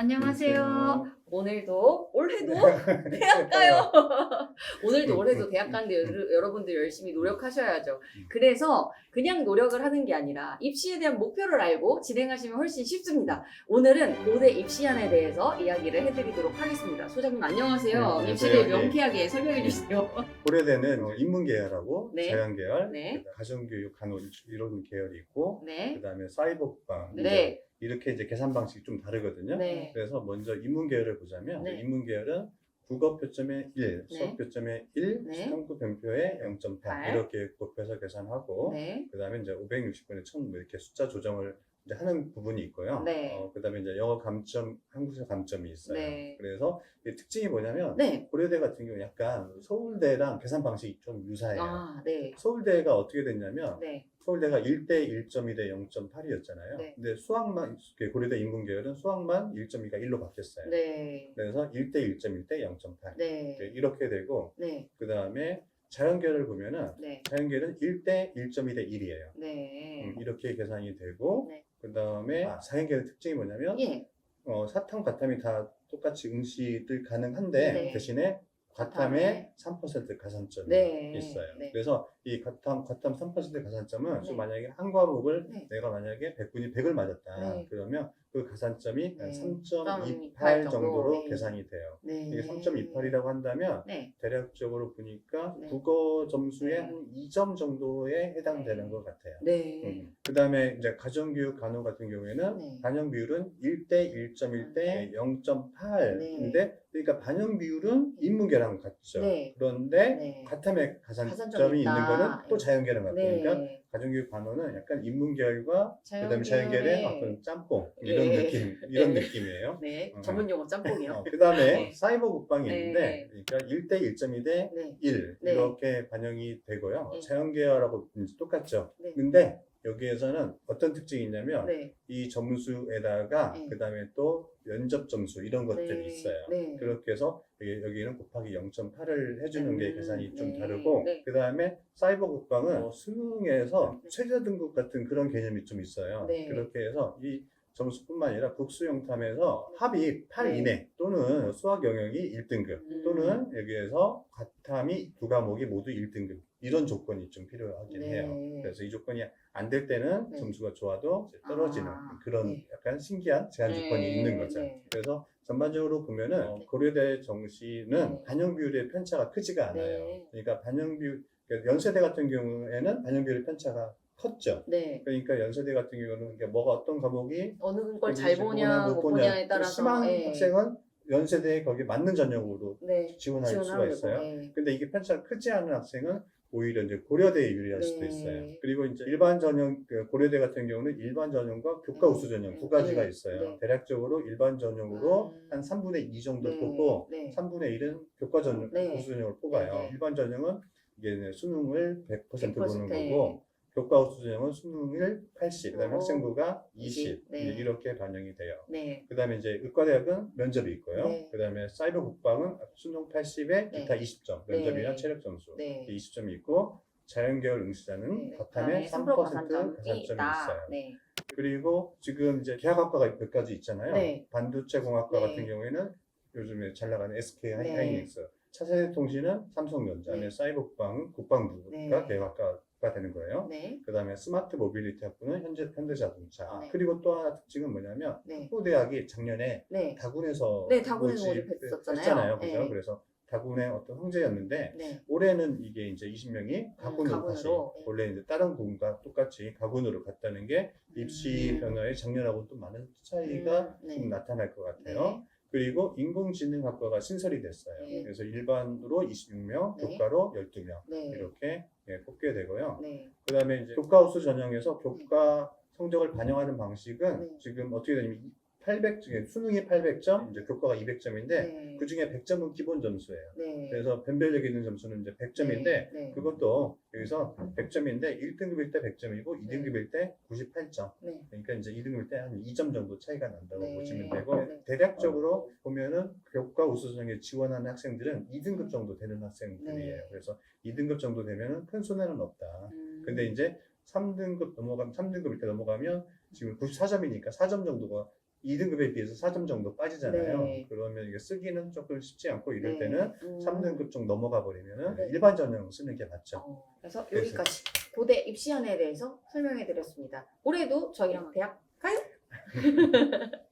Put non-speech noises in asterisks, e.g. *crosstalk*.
안녕하세요. 오늘도 올해도 *laughs* 대학 가요. *laughs* 오늘도 올해도 대학 가는데 여러- 여러분들 열심히 노력하셔야죠. 그래서 그냥 노력을 하는 게 아니라 입시에 대한 목표를 알고 진행하시면 훨씬 쉽습니다. 오늘은 고대 입시안에 대해서 이야기를 해드리도록 하겠습니다. 소장님 안녕하세요. 네, 안녕하세요. 입시를 예. 명쾌하게 설명해 주세요. 고려대는 어, 인문계열하고 네. 자연계열, 네. 그다음에 가정교육, 간호 이런 계열이 있고, 네. 그다음에 사이버 국방 네. 이렇게 이제 계산 방식이 좀 다르거든요. 네. 그래서 먼저 인문 계열을 보자면 네. 인문 계열은 국어 표점의 1, 네. 수학 표점의 1, 네. 탐구 변표의 0.8 팔. 이렇게 곱해서 계산하고 네. 그다음에 이제 560분의 1000 이렇게 숫자 조정을 하는 부분이 있고요. 네. 어, 그다음에 이제 영어 감점, 한국사 감점이 있어요. 네. 그래서 이 특징이 뭐냐면 네. 고려대 같은 경우 약간 서울대랑 계산 방식이 좀 유사해요. 아, 네. 서울대가 어떻게 됐냐면 네. 서울대가 1대 1.2대 0.8이었잖아요. 네. 근데 수학만 고려대 인문 계열은 수학만 1.2가 1로 바뀌었어요. 네. 그래서 1대 1.1대 0.8 네. 이렇게 되고 네. 그 다음에 자연계열을 보면은 네. 자연계열은 1대 1.2대 1이에요. 네. 이렇게 계산이 되고 네. 그 다음에 아, 자연계열 특징이 뭐냐면 예. 어, 사탐 과탐이 다 똑같이 응시들 가능한데 네. 대신에 과탐에 3% 가산점이 네. 있어요. 네. 그래서 이 과탐 과탐 3% 가산점은 네. 만약에 한 과목을 네. 내가 만약에 100분이 100을 맞았다. 네. 그러면 그 가산점이 네. 3.28 3.28 정도로 정도. 네. 계산이 돼요. 네. 이게 3.28이라고 한다면 네. 대략적으로 보니까 네. 국어 점수의 네. 한 2점 정도에 해당되는 네. 것 같아요. 네. 그 다음에 이제 가정교육 간호 같은 경우에는 네. 반영 비율은 1대 1.1대 0.8인데 네. 그러니까 반영 비율은 인문계랑 같죠. 네. 그런데 네. 과탐에 가산점이 가산점이 있는. 거는 또 자연계랑 같고 네. 그러니까 가정교육 간호는 약간 인문계열과 그다음에 자연계열의- 어떤 짬뽕 이런 네. 느낌 이런 네. 느낌이에요. 네. 어. 전문 용어 짬뽕이요. 그 다음에 네. 사이버 국방이 네. 있는데 그러니까 1대 1.2 대 네. 1 네. 이렇게 반영이 되고요. 네. 자연계열하고 똑같죠. 네. 근데 여기에서는 어떤 특징이 있냐면 네. 이 점수에다가 네. 그 다음에 또 면접 점수 이런 것들이 네. 있어요. 네. 그렇게 해서 여기, 여기는 곱하기 0.8을 해주는 게 음, 계산이 좀 네. 다르고 네. 그 다음에 사이버 국방은 어, 수능에서 네. 최저 등급 같은 그런 개념이 좀 있어요. 네. 그렇게 해서 이 점수뿐만 아니라 국수영탐에서 합이 8 네. 이내 또는 수학 영역이 1등급 음. 또는 여기에서 과탐이 두 과목이 모두 1등급 이런 조건이 좀 필요하긴 네. 해요. 그래서 이 조건이 안 될 때는 네. 점수가 좋아도 이제 떨어지는 아, 그런 네. 약간 신기한 제한 네, 조건이 있는 거죠. 네. 그래서 전반적으로 보면은 어, 고려대 정시는 네. 반영 비율의 편차가 크지가 않아요. 네. 그러니까 반영 비율 그러니까 연세대 같은 경우에는 반영 비율의 편차가 컸죠. 네. 그러니까 연세대 같은 경우는 이게 뭐가 어떤 과목이 어느 걸 잘 보냐 못 보냐. 보냐에 따라서 심한 네. 학생은 연세대에 거기 맞는 전형으로 네. 지원할 수가. 있어요. 네. 근데 이게 편차가 크지 않은 학생은 오히려 이제 고려대에 유리할 수도 네. 있어요. 그리고 이제 일반 전형, 그 고려대 같은 경우는 일반 전형과 교과 네. 우수 전형 두 가지가 네. 있어요. 네. 대략적으로 일반 전형으로 음. 한 3분의 2 정도 네. 뽑고 네. 3분의 1은 교과 전형, 네. 우수 전형을 뽑아요. 일반 전형은 이게 수능을 100% 보는 100%. 거고 교과 우수 전형은 수능을 80, 그다음에 오. 학생부가 20 네. 이제 이렇게 반영이 돼요. 네. 그다음에 이제 의과대학은 면접이 있고요. 네. 그다음에 사이버 국방은 수능 80에 기타 네. 20점, 면접이나 네. 체력 점수 네. 20점이 있고 자연계열 응시자는 네. 과탐에 3% 가산점이. 있어요. 네. 그리고 지금 이제 계약학과가 몇 가지 있잖아요. 네. 반도체 공학과 네. 같은 경우에는 요즘에 잘 나가는 SK 네. 하이닉스, 차세대 통신은 삼성전자, 네. 사이버 국방은 국방부가 네. 계약학과 가 되는 거예요. 네. 그 다음에 스마트 모빌리티 학부는 현재 현대자동차. 네. 그리고 또 하나 특징은 뭐냐면 네. 학부대학이 작년에 네. 다군에서 네, 다군에서 모집 모집했었잖아요. 그죠? 네. 그래서 다군의 어떤 형제였는데 네. 올해는 이게 이제 20명이 가군으로 가군으로, 다시 네. 원래 이제 다른 군과 똑같이 가군으로 갔다는 게 입시 음. 변화에 작년하고 또 많은 차이가 음, 네. 좀 나타날 것 같아요. 네. 그리고 인공지능학과가 신설이 됐어요. 네. 그래서 일반으로 26명, 네. 교과로 12명 네. 이렇게 예, 뽑게 되고요. 네. 그다음에 이제 교과 우수 전형에서 교과 성적을 반영하는 방식은 네. 지금 어떻게 되냐면 800 중에 수능이 800점, 이제 교과가 200점인데 네. 그 중에 100점은 기본 점수예요. 네. 그래서 변별력 있는 점수는 이제 100점인데 네. 네. 그것도 여기서 100점인데 1등급일 때 100점이고 2등급일 때 98점. 네. 그러니까 이제 2등급일 때 한 2점 정도 차이가 난다고 네. 보시면 되고 네. 대략적으로 보면은 교과 우수전형에 지원하는 학생들은 2등급 정도 되는 학생들이에요. 네. 그래서 2등급 정도 되면은 큰 손해는 없다. 음. 근데 이제 3등급 넘어가면 3등급일 때 넘어가면 지금 94점이니까 4점 정도가 2등급에 비해서 4점 정도 빠지잖아요. 네. 그러면 이게 쓰기는 조금 쉽지 않고 이럴 네. 때는 음. 3등급 좀 넘어가 버리면은 네. 일반 전형 쓰는 게 맞죠. 어, 그래서 그래서- 여기까지 고대 입시안에 대해서 설명해 드렸습니다. 올해도 저희랑 대학 가요? *laughs*